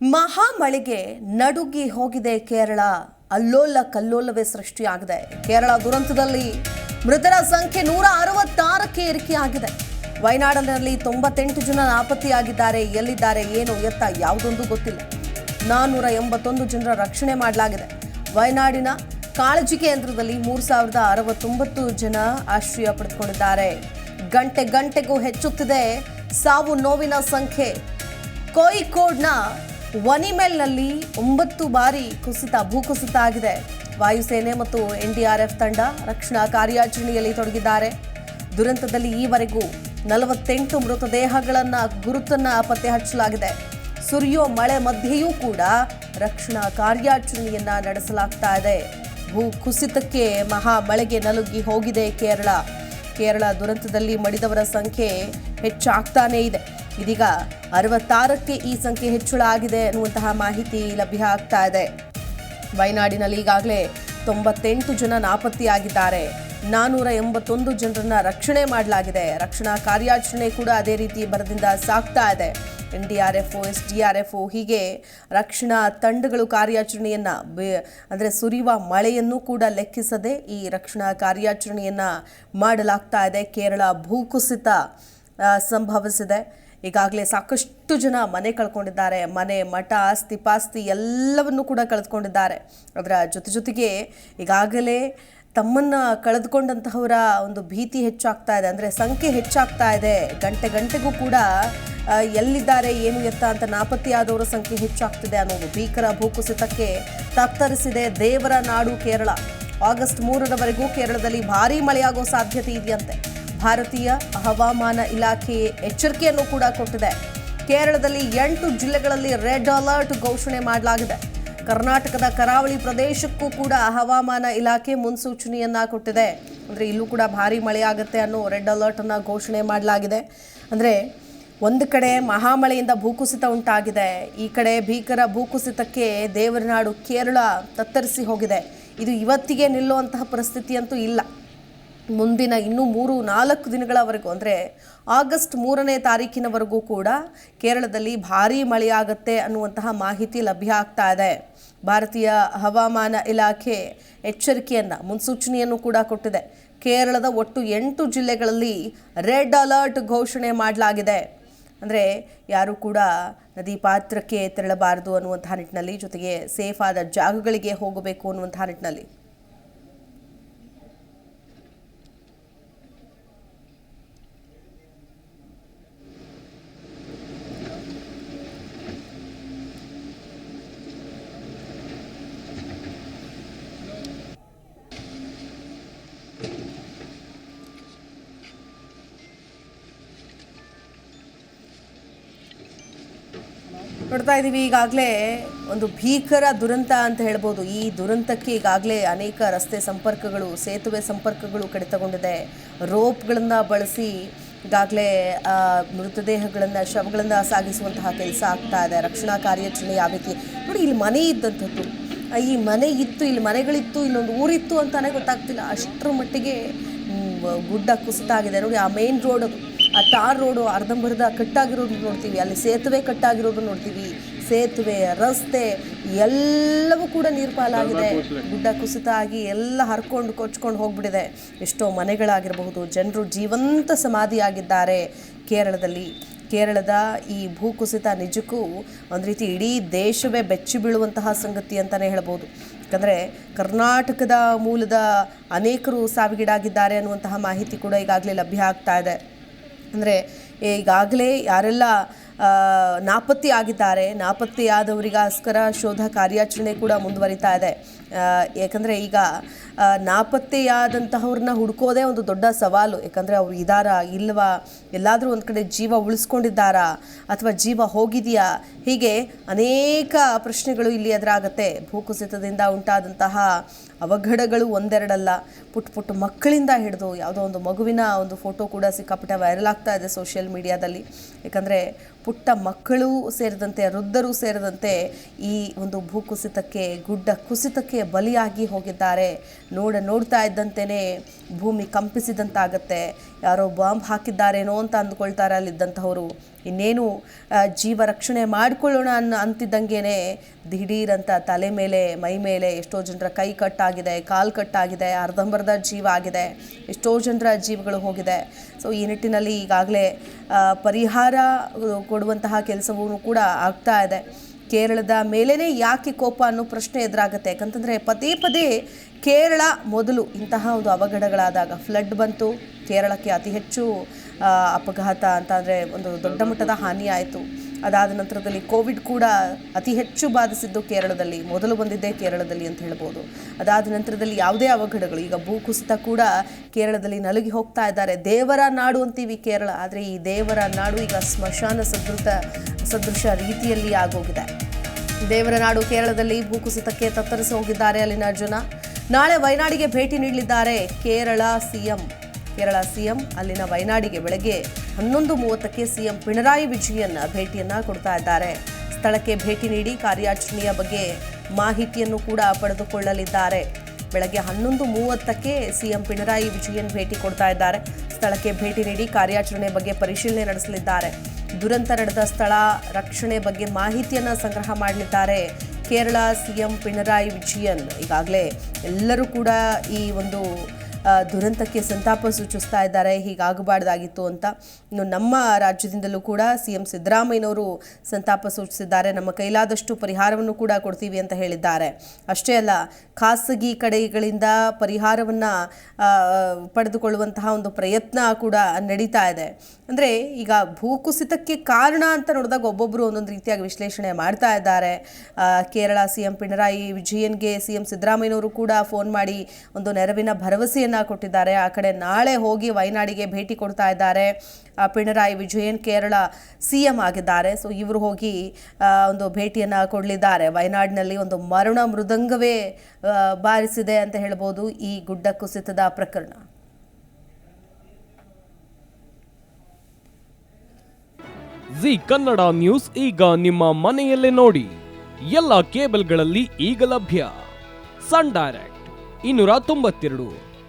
ಮಹಾಮಳೆಗೆ ನಡುಗಿ ಹೋಗಿದೆ ಕೇರಳ. ಅಲ್ಲೋಲ ಕಲ್ಲೋಲವೇ ಸೃಷ್ಟಿಯಾಗಿದೆ. ಕೇರಳ ದುರಂತದಲ್ಲಿ ಮೃತರ ಸಂಖ್ಯೆ ನೂರ ಅರವತ್ತಾರಕ್ಕೆ ಏರಿಕೆಯಾಗಿದೆ ವಯನಾಡಿನಲ್ಲಿ ತೊಂಬತ್ತೆಂಟು ಜನ ನಾಪತ್ತೆಯಾಗಿದ್ದಾರೆ. ಎಲ್ಲಿದ್ದಾರೆ, ಏನು ಎತ್ತ ಯಾವುದೊಂದು ಗೊತ್ತಿಲ್ಲ. ನಾನ್ನೂರ ಎಂಬತ್ತೊಂದು ಜನರ ರಕ್ಷಣೆ ಮಾಡಲಾಗಿದೆ. ವಯನಾಡಿನ ಕಾಳಜಿ ಕೇಂದ್ರದಲ್ಲಿ ಮೂರು ಸಾವಿರದ ಅರವತ್ತೊಂಬತ್ತು ಜನ ಆಶ್ರಯ ಪಡೆದುಕೊಂಡಿದ್ದಾರೆ. ಗಂಟೆ ಗಂಟೆಗೂ ಹೆಚ್ಚುತ್ತಿದೆ ಸಾವು ನೋವಿನ ಸಂಖ್ಯೆ. ಕೋಯಿಕೋಡ್ನ ವನಿಮೆಲ್ನಲ್ಲಿ ಒಂಬತ್ತು ಬಾರಿ ಕುಸಿತ, ಭೂಕುಸಿತ ಆಗಿದೆ. ವಾಯುಸೇನೆ ಮತ್ತು ಎನ್ಡಿಆರ್ಎಫ್ ತಂಡ ರಕ್ಷಣಾ ಕಾರ್ಯಾಚರಣೆಯಲ್ಲಿ ತೊಡಗಿದ್ದಾರೆ. ದುರಂತದಲ್ಲಿ ಈವರೆಗೂ ನಲವತ್ತೆಂಟು ಮೃತದೇಹಗಳನ್ನ ಗುರುತನ್ನ ಪತ್ತೆ ಹಚ್ಚಲಾಗಿದೆ. ಸುರಿಯೋ ಮಳೆ ಮಧ್ಯೆಯೂ ಕೂಡ ರಕ್ಷಣಾ ಕಾರ್ಯಾಚರಣೆಯನ್ನ ನಡೆಸಲಾಗ್ತಾ ಇದೆ. ಭೂ ಕುಸಿತಕ್ಕೆ ಮಹಾ ಮಳೆಗೆ ನಲುಗಿ ಹೋಗಿದೆ ಕೇರಳ. ಕೇರಳ ದುರಂತದಲ್ಲಿ ಮಡಿದವರ ಸಂಖ್ಯೆ ಹೆಚ್ಚಾಗ್ತಾನೇ ಇದೆ. ಇದೀಗ ಅರವತ್ತಾರಕ್ಕೆ ಈ ಸಂಖ್ಯೆ ಹೆಚ್ಚಳ ಆಗಿದೆ ಅನ್ನುವಂತಹ ಮಾಹಿತಿ ಲಭ್ಯ ಆಗ್ತಾ ಇದೆ. ವಯನಾಡಿನಲ್ಲಿ ಈಗಾಗಲೇ ತೊಂಬತ್ತೆಂಟು ಜನ ನಾಪತ್ತೆಯಾಗಿದ್ದಾರೆ. ನಾನೂರ ಎಂಬತ್ತೊಂದು ಜನರನ್ನ ರಕ್ಷಣೆ ಮಾಡಲಾಗಿದೆ. ರಕ್ಷಣಾ ಕಾರ್ಯಾಚರಣೆ ಕೂಡ ಅದೇ ರೀತಿ ಬರದಿಂದ ಸಾಗ್ತಾ ಇದೆ. N D R F S D R F ಹೀಗೆ ರಕ್ಷಣಾ ತಂಡಗಳು ಕಾರ್ಯಾಚರಣೆಯನ್ನ ಬೆ- ಅಂದ್ರೆ ಸುರಿಯುವ ಮಳೆಯನ್ನು ಕೂಡ ಲೆಕ್ಕಿಸದೆ ಈ ರಕ್ಷಣಾ ಕಾರ್ಯಾಚರಣೆಯನ್ನ ಮಾಡಲಾಗ್ತಾ ಇದೆ. ಕೇರಳ ಭೂಕುಸಿತ ಸಂಭವಿಸಿದೆ. ಈಗಾಗಲೇ ಸಾಕಷ್ಟು ಜನ ಮನೆ ಕಳ್ಕೊಂಡಿದ್ದಾರೆ. ಮನೆ, ಮಠ, ಆಸ್ತಿ ಪಾಸ್ತಿ ಎಲ್ಲವನ್ನು ಕೂಡ ಕಳೆದುಕೊಂಡಿದ್ದಾರೆ ಅದರ ಜೊತೆ ಜೊತೆಗೆ ಈಗಾಗಲೇ ತಮ್ಮನ್ನು ಕಳೆದುಕೊಂಡಂತಹವರ ಒಂದು ಭೀತಿ ಹೆಚ್ಚಾಗ್ತಾ ಇದೆ. ಅಂದರೆ ಸಂಖ್ಯೆ ಹೆಚ್ಚಾಗ್ತಾ ಇದೆ. ಗಂಟೆ ಗಂಟೆಗೂ ಕೂಡ ಎಲ್ಲಿದ್ದಾರೆ, ಏನು ಎತ್ತ ಅಂತ ನಾಪತ್ತೆಯಾದವರ ಸಂಖ್ಯೆ ಹೆಚ್ಚಾಗ್ತಿದೆ ಅನ್ನೋದು ಭೀಕರ ಭೂಕುಸಿತಕ್ಕೆ ತತ್ತರಿಸಿದೆ ದೇವರ ನಾಡು ಕೇರಳ. ಆಗಸ್ಟ್ ಮೂರರವರೆಗೂ ಕೇರಳದಲ್ಲಿ ಭಾರೀ ಮಳೆಯಾಗೋ ಸಾಧ್ಯತೆ ಇದೆಯಂತೆ. ಭಾರತೀಯ ಹವಾಮಾನ ಇಲಾಖೆ ಎಚ್ಚರಿಕೆಯನ್ನು ಕೂಡ ಕೊಟ್ಟಿದೆ. ಕೇರಳದಲ್ಲಿ ಎಂಟು ಜಿಲ್ಲೆಗಳಲ್ಲಿ ರೆಡ್ ಅಲರ್ಟ್ ಘೋಷಣೆ ಮಾಡಲಾಗಿದೆ. ಕರ್ನಾಟಕದ ಕರಾವಳಿ ಪ್ರದೇಶಕ್ಕೂ ಕೂಡ ಹವಾಮಾನ ಇಲಾಖೆ ಮುನ್ಸೂಚನೆಯನ್ನ ಕೊಟ್ಟಿದೆ. ಅಂದರೆ ಇಲ್ಲೂ ಕೂಡ ಭಾರಿ ಮಳೆಯಾಗುತ್ತೆ ಅನ್ನೋ ರೆಡ್ ಅಲರ್ಟ್ ಅನ್ನ ಘೋಷಣೆ ಮಾಡಲಾಗಿದೆ. ಅಂದರೆ ಒಂದು ಕಡೆ ಮಹಾಮಳೆಯಿಂದ ಭೂಕುಸಿತ ಉಂಟಾಗಿದೆ. ಈ ಕಡೆ ಭೀಕರ ಭೂಕುಸಿತಕ್ಕೆ ದೇವರನಾಡು ಕೇರಳ ತತ್ತರಿಸಿ ಹೋಗಿದೆ. ಇದು ಇವತ್ತಿಗೆ ನಿಲ್ಲುವಂತಹ ಪರಿಸ್ಥಿತಿ ಅಂತೂ ಇಲ್ಲ. ಮುಂದಿನ ಇನ್ನೂ ಮೂರು, ನಾಲ್ಕು ದಿನಗಳವರೆಗೂ, ಅಂದರೆ ಆಗಸ್ಟ್ ಮೂರನೇ ತಾರೀಕಿನವರೆಗೂ ಕೂಡ ಕೇರಳದಲ್ಲಿ ಭಾರೀ ಮಳೆಯಾಗತ್ತೆ ಅನ್ನುವಂತಹ ಮಾಹಿತಿ ಲಭ್ಯ ಆಗ್ತಾ ಇದೆ. ಭಾರತೀಯ ಹವಾಮಾನ ಇಲಾಖೆ ಎಚ್ಚರಿಕೆಯನ್ನು, ಮುನ್ಸೂಚನೆಯನ್ನು ಕೂಡ ಕೊಟ್ಟಿದೆ. ಕೇರಳದ ಒಟ್ಟು ಎಂಟು ಜಿಲ್ಲೆಗಳಲ್ಲಿ ರೆಡ್ ಅಲರ್ಟ್ ಘೋಷಣೆ ಮಾಡಲಾಗಿದೆ. ಅಂದರೆ ಯಾರೂ ಕೂಡ ನದಿ ಪಾತ್ರಕ್ಕೆ ತೆರಳಬಾರದು ಅನ್ನುವಂತಹ ನಿಟ್ಟಿನಲ್ಲಿ ಜೊತೆಗೆ ಸೇಫ್ ಆದ ಜಾಗಗಳಿಗೆ ಹೋಗಬೇಕು ಅನ್ನುವಂತಹ ನಿಟ್ಟಿನಲ್ಲಿ. ನೋಡ್ತಾ ಇದ್ದೀವಿ ಈಗಾಗಲೇ ಒಂದು ಭೀಕರ ದುರಂತ ಅಂತ ಹೇಳ್ಬೋದು. ಈ ದುರಂತಕ್ಕೆ ಈಗಾಗಲೇ ಅನೇಕ ರಸ್ತೆ ಸಂಪರ್ಕಗಳು, ಸೇತುವೆ ಸಂಪರ್ಕಗಳು ಕಡಿತಗೊಂಡಿದೆ. ರೋಪ್ಗಳನ್ನು ಬಳಸಿ ಈಗಾಗಲೇ ಮೃತದೇಹಗಳನ್ನು, ಶವಗಳನ್ನು ಸಾಗಿಸುವಂತಹ ಕೆಲಸ ಆಗ್ತಾ ಇದೆ. ರಕ್ಷಣಾ ಕಾರ್ಯಾಚರಣೆ ಯಾವ ರೀತಿ ನೋಡಿ, ಇಲ್ಲಿ ಮನೆ ಇದ್ದಂಥದ್ದು. ಈ ಮನೆ ಇತ್ತು, ಇಲ್ಲಿ ಮನೆಗಳಿತ್ತು, ಇಲ್ಲೊಂದು ಊರಿತ್ತು ಅಂತಾನೆ ಗೊತ್ತಾಗ್ತಿಲ್ಲ. ಅಷ್ಟರ ಮಟ್ಟಿಗೆ ಗುಡ್ಡ ಕುಸಿತ ಆಗಿದೆ ನೋಡಿ, ಆ ಮೇನ್ ರೋಡ್ ಅದು. ಆ ತಾರ್ ರೋಡು ಅರ್ಧಂಬರ್ಧ ಕಟ್ಟಾಗಿರೋದು ನೋಡ್ತೀವಿ. ಅಲ್ಲಿ ಸೇತುವೆ ಕಟ್ಟಾಗಿರೋದು ನೋಡ್ತೀವಿ. ಸೇತುವೆ ರಸ್ತೆ ಎಲ್ಲವೂ ಕೂಡ ನೀರು ಪಾಲಾಗಿದೆ. ಗುಡ್ಡ ಕುಸಿತ ಆಗಿ ಎಲ್ಲ ಹರ್ಕೊಂಡು ಕೊಚ್ಕೊಂಡು ಹೋಗ್ಬಿಟ್ಟಿದೆ ಎಷ್ಟೋ ಮನೆಗಳಾಗಿರಬಹುದು. ಜನರು ಜೀವಂತ ಸಮಾಧಿಯಾಗಿದ್ದಾರೆ ಕೇರಳದಲ್ಲಿ. ಕೇರಳದ ಈ ಭೂಕುಸಿತ ನಿಜಕ್ಕೂ ಒಂದು ರೀತಿ ಇಡೀ ದೇಶವೇ ಬೆಚ್ಚಿ ಬೀಳುವಂತಹ ಸಂಗತಿ ಅಂತಲೇ ಹೇಳ್ಬೋದು. ಯಾಕಂದರೆ ಕರ್ನಾಟಕದ ಮೂಲದ ಅನೇಕರು ಸಾವಿಗೀಡಾಗಿದ್ದಾರೆ ಅನ್ನುವಂತಹ ಮಾಹಿತಿ ಕೂಡ ಈಗಾಗಲೇ ಲಭ್ಯ ಆಗ್ತಾ ಇದೆ. ಅಂದರೆ ಈಗಾಗಲೇ ಯಾರೆಲ್ಲ ನಾಪತ್ತೆ ಆಗಿದ್ದಾರೆ ನಾಪತ್ತೆಯಾದವರಿಗೋಸ್ಕರ ಶೋಧ ಕಾರ್ಯಾಚರಣೆ ಕೂಡ ಮುಂದುವರಿತಾ ಇದೆ. ಏಕೆಂದರೆ ಈಗ ನಾಪತ್ತೆಯಾದಂತಹವ್ರನ್ನ ಹುಡುಕೋದೇ ಒಂದು ದೊಡ್ಡ ಸವಾಲು. ಯಾಕಂದರೆ ಅವ್ರು ಇದ್ದಾರಾ ಇಲ್ವಾ, ಎಲ್ಲಾದರೂ ಒಂದು ಕಡೆ ಜೀವ ಉಳಿಸ್ಕೊಂಡಿದ್ದಾರಾ, ಅಥವಾ ಜೀವ ಹೋಗಿದೆಯಾ, ಹೀಗೆ ಅನೇಕ ಪ್ರಶ್ನೆಗಳು ಇಲ್ಲಿ ಎದುರಾಗತ್ತೆ. ಭೂಕುಸಿತದಿಂದ ಉಂಟಾದಂತಹ ಅವಘಡಗಳು ಒಂದೆರಡಲ್ಲ. ಪುಟ್ಟ ಪುಟ್ಟ ಮಕ್ಕಳಿಂದ ಹಿಡಿದು ಯಾವುದೋ ಒಂದು ಮಗುವಿನ ಒಂದು ಫೋಟೋ ಕೂಡ ಸಿಕ್ಕಾಪಟ್ಟೆ ವೈರಲ್ ಆಗ್ತಾ ಇದೆ ಸೋಷಿಯಲ್ ಮೀಡಿಯಾದಲ್ಲಿ ಯಾಕಂದರೆ ಪುಟ್ಟ ಮಕ್ಕಳು ಸೇರಿದಂತೆ, ವೃದ್ಧರು ಸೇರಿದಂತೆ ಈ ಒಂದು ಭೂಕುಸಿತಕ್ಕೆ, ಗುಡ್ಡ ಕುಸಿತಕ್ಕೆ ಬಲಿಯಾಗಿ ಹೋಗಿದ್ದಾರೆ. ನೋಡ ನೋಡ್ತಾ ಇದ್ದಂತೆಯೇ ಭೂಮಿ ಕಂಪಿಸಿದಂತಾಗತ್ತೆ. ಯಾರೋ ಬಾಂಬ್ ಹಾಕಿದ್ದಾರೇನೋ ಅಂತ ಅಂದ್ಕೊಳ್ತಾರೆ ಅಲ್ಲಿದ್ದಂಥವರು. ಇನ್ನೇನು ಜೀವ ರಕ್ಷಣೆ ಮಾಡಿಕೊಳ್ಳೋಣ ಅನ್ನ ಅಂತಿದ್ದಂಗೆ ದಿಢೀರಂತ ತಲೆ ಮೇಲೆ, ಮೈ ಮೇಲೆ ಎಷ್ಟೋ ಜನರ ಕೈ ಕಟ್ಟಾಗಿದೆ, ಕಾಲು ಕಟ್ಟಾಗಿದೆ, ಅರ್ಧಂಬರ್ಧ ಜೀವ ಆಗಿದೆ. ಎಷ್ಟೋ ಜನರ ಜೀವಗಳು ಹೋಗಿದೆ. ಸೊ, ಈ ನಿಟ್ಟಿನಲ್ಲಿ ಈಗಾಗಲೇ ಪರಿಹಾರ ಕೊಡುವಂತಹ ಕೆಲಸವೂ ಕೂಡ ಆಗ್ತಾ ಇದೆ. ಕೇರಳದ ಮೇಲೇ ಯಾಕೆ ಕೋಪ ಅನ್ನೋ ಪ್ರಶ್ನೆ ಎದುರಾಗುತ್ತೆ. ಯಾಕಂತಂದರೆ ಪದೇ ಪದೇ ಕೇರಳ ಮೊದಲು ಇಂತಹ ಒಂದು ಅವಘಡಗಳಾದಾಗ ಫ್ಲಡ್ ಬಂತು. ಕೇರಳಕ್ಕೆ ಅತಿ ಹೆಚ್ಚು ಅಪಘಾತ ಅಂತ ಒಂದು ದೊಡ್ಡ ಮಟ್ಟದ ಹಾನಿ ಆಯಿತು. ಅದಾದ ನಂತರದಲ್ಲಿ ಕೋವಿಡ್ ಕೂಡ ಅತಿ ಹೆಚ್ಚು ಬಾಧಿಸಿದ್ದು ಕೇರಳದಲ್ಲಿ, ಮೊದಲು ಬಂದಿದ್ದೇ ಕೇರಳದಲ್ಲಿ ಅಂತ ಹೇಳ್ಬೋದು. ಅದಾದ ನಂತರದಲ್ಲಿ ಯಾವುದೇ ಅವಘಡಗಳು, ಈಗ ಭೂಕುಸಿತ ಕೂಡ ಕೇರಳದಲ್ಲಿ ನಲುಗಿ ಹೋಗ್ತಾ ಇದ್ದಾರೆ. ದೇವರ ನಾಡು ಅಂತೀವಿ ಕೇರಳ, ಆದರೆ ಈ ದೇವರ ನಾಡು ಈಗ ಸ್ಮಶಾನ ಸದೃತ, ಸದೃಶ ರೀತಿಯಲ್ಲಿ ಆಗೋಗಿದೆ. ದೇವರ ನಾಡು ಕೇರಳದಲ್ಲಿ ಭೂಕುಸಿತಕ್ಕೆ ತತ್ತರಿಸಿ ಹೋಗಿದ್ದಾರೆ ಅಲ್ಲಿನ ಜನ. ನಾಳೆ ವಯನಾಡಿಗೆ ಭೇಟಿ ನೀಡಲಿದ್ದಾರೆ ಕೇರಳ ಸಿಎಂ ಕೇರಳ ಸಿಎಂ ಅಲ್ಲಿನ ವಯನಾಡಿಗೆ ಬೆಳಗ್ಗೆ ಹನ್ನೊಂದು ಮೂವತ್ತಕ್ಕೆ ಸಿಎಂ ಪಿಣರಾಯಿ ವಿಜಯನ್ ಭೇಟಿಯನ್ನ ಕೊಡ್ತಾ ಇದ್ದಾರೆ. ಸ್ಥಳಕ್ಕೆ ಭೇಟಿ ನೀಡಿ ಕಾರ್ಯಾಚರಣೆಯ ಬಗ್ಗೆ ಮಾಹಿತಿಯನ್ನು ಕೂಡ ಪಡೆದುಕೊಳ್ಳಲಿದ್ದಾರೆ. ಬೆಳಗ್ಗೆ ಹನ್ನೊಂದು ಮೂವತ್ತಕ್ಕೆ ಸಿಎಂ ಪಿಣರಾಯಿ ವಿಜಯನ್ ಭೇಟಿ ಕೊಡ್ತಾ ಇದ್ದಾರೆ. ಸ್ಥಳಕ್ಕೆ ಭೇಟಿ ನೀಡಿ ಕಾರ್ಯಾಚರಣೆ ಬಗ್ಗೆ ಪರಿಶೀಲನೆ ನಡೆಸಲಿದ್ದಾರೆ. ದುರಂತ ನಡೆದ ಸ್ಥಳ ರಕ್ಷಣೆ ಬಗ್ಗೆ ಮಾಹಿತಿಯನ್ನು ಸಂಗ್ರಹ ಮಾಡಲಿದ್ದಾರೆ. ಕೇರಳ ಸಿಎಂ ಪಿಣರಾಯಿ ವಿಜಯನ್ ಈಗಾಗಲೇ ಎಲ್ಲರೂ ಕೂಡ ಈ ಒಂದು ದುರಂತಕ್ಕೆ ಸಂತಾಪ ಸೂಚಿಸ್ತಾ ಇದ್ದಾರೆ, ಹೀಗಾಗಬಾರ್ದಾಗಿತ್ತು ಅಂತ. ಇನ್ನು ನಮ್ಮ ರಾಜ್ಯದಿಂದಲೂ ಕೂಡ ಸಿ ಎಂ ಸಿದ್ದರಾಮಯ್ಯನವರು ಸಂತಾಪ ಸೂಚಿಸಿದ್ದಾರೆ. ನಮ್ಮ ಕೈಲಾದಷ್ಟು ಪರಿಹಾರವನ್ನು ಕೂಡ ಕೊಡ್ತೀವಿ ಅಂತ ಹೇಳಿದ್ದಾರೆ. ಅಷ್ಟೇ ಅಲ್ಲ, ಖಾಸಗಿ ಕಡೆಗಳಿಂದ ಪರಿಹಾರವನ್ನು ಪಡೆದುಕೊಳ್ಳುವಂತಹ ಒಂದು ಪ್ರಯತ್ನ ಕೂಡ ನಡೀತಾ ಇದೆ. ಅಂದರೆ ಈಗ ಭೂಕುಸಿತಕ್ಕೆ ಕಾರಣ ಅಂತ ನೋಡಿದಾಗ ಒಬ್ಬೊಬ್ಬರು ಒಂದೊಂದು ರೀತಿಯಾಗಿ ವಿಶ್ಲೇಷಣೆ ಮಾಡ್ತಾ ಇದ್ದಾರೆ. ಕೇರಳ ಸಿ ಎಂ ಪಿಣರಾಯಿ ವಿಜಯನ್ಗೆ ಸಿ ಎಂ ಸಿದ್ದರಾಮಯ್ಯನವರು ಕೂಡ ಫೋನ್ ಮಾಡಿ ಒಂದು ನೆರವಿನ ಭರವಸೆಯನ್ನು ಕೊಟ್ಟಿದ್ದಾರೆ. ಆ ಕಡೆ ನಾಳೆ ಹೋಗಿ ವಯನಾಡಿಗೆ ಭೇಟಿ ಕೊಡ್ತಾ ಇದ್ದಾರೆ. ಪಿಣರಾಯಿ ವಿಜಯನ್ ಕೇರಳ ಸಿ ಎಂ ಆಗಿದ್ದಾರೆ. ಸೊ ಇವರು ಹೋಗಿ ಒಂದು ಭೇಟಿಯನ್ನು ಕೊಡಲಿದ್ದಾರೆ. ವಯನಾಡಿನಲ್ಲಿ ಒಂದು ಮರಣ ಮೃದಂಗವೇ ಬಾರಿಸಿದೆ ಅಂತ ಹೇಳ್ಬೋದು ಈ ಗುಡ್ಡ ಕುಸಿತದ ಪ್ರಕರಣ. ಜಿ ಕನ್ನಡ ನ್ಯೂಸ್ ಈಗ ನಿಮ್ಮ ಮನೆಯಲ್ಲೇ ನೋಡಿ. ಎಲ್ಲ ಕೇಬಲ್ಗಳಲ್ಲಿ ಈಗ ಲಭ್ಯ. ಸನ್ ಡೈರೆಕ್ಟ್ ಇನ್ನೂರ ತೊಂಬತ್ತೆರಡು.